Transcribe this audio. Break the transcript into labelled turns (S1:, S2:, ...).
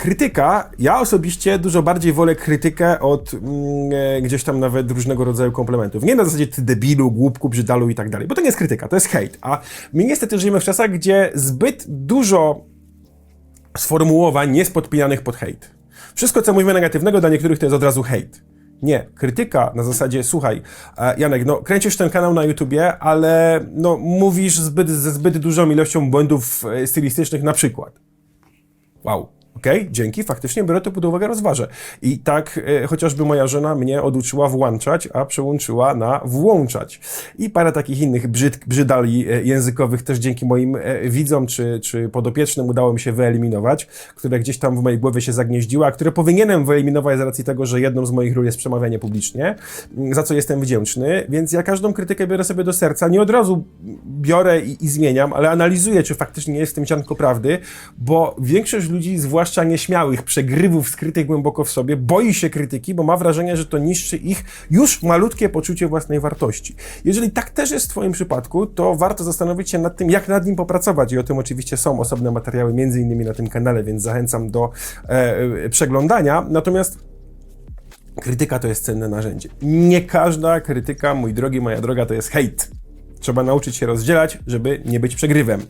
S1: Krytyka, ja osobiście dużo bardziej wolę krytykę od mm, e, gdzieś tam nawet różnego rodzaju komplementów. Nie na zasadzie ty debilu, głupku, brzydalu i tak dalej, bo to nie jest krytyka, to jest hejt. A my niestety żyjemy w czasach, gdzie zbyt dużo sformułowań jest podpinanych pod hejt. Wszystko, co mówimy negatywnego, dla niektórych to jest od razu hejt. Nie, krytyka na zasadzie, słuchaj, e, Janek, no kręcisz ten kanał na YouTubie, ale no mówisz zbyt, ze zbyt dużą ilością błędów e, stylistycznych na przykład. Wow. Okej, dzięki, faktycznie biorę to pod uwagę, rozważę. I tak e, chociażby moja żona mnie oduczyła włączać, a przełączyła na włączać. I parę takich innych brzyd, brzydali e, językowych też dzięki moim e, widzom czy, czy podopiecznym udało mi się wyeliminować, które gdzieś tam w mojej głowie się zagnieździły, a które powinienem wyeliminować z racji tego, że jedną z moich ról jest przemawianie publicznie, m, za co jestem wdzięczny, więc ja każdą krytykę biorę sobie do serca, nie od razu biorę i, i zmieniam, ale analizuję, czy faktycznie jest w tym ziarnko prawdy, bo większość ludzi, zwłaszcza nieśmiałych, przegrywów skrytych głęboko w sobie, boi się krytyki, bo ma wrażenie, że to niszczy ich już malutkie poczucie własnej wartości. Jeżeli tak też jest w Twoim przypadku, to warto zastanowić się nad tym, jak nad nim popracować i o tym oczywiście są osobne materiały, między innymi na tym kanale, więc zachęcam do e, e, przeglądania. Natomiast krytyka to jest cenne narzędzie. Nie każda krytyka, mój drogi, moja droga, to jest hejt. Trzeba nauczyć się rozdzielać, żeby nie być przegrywem.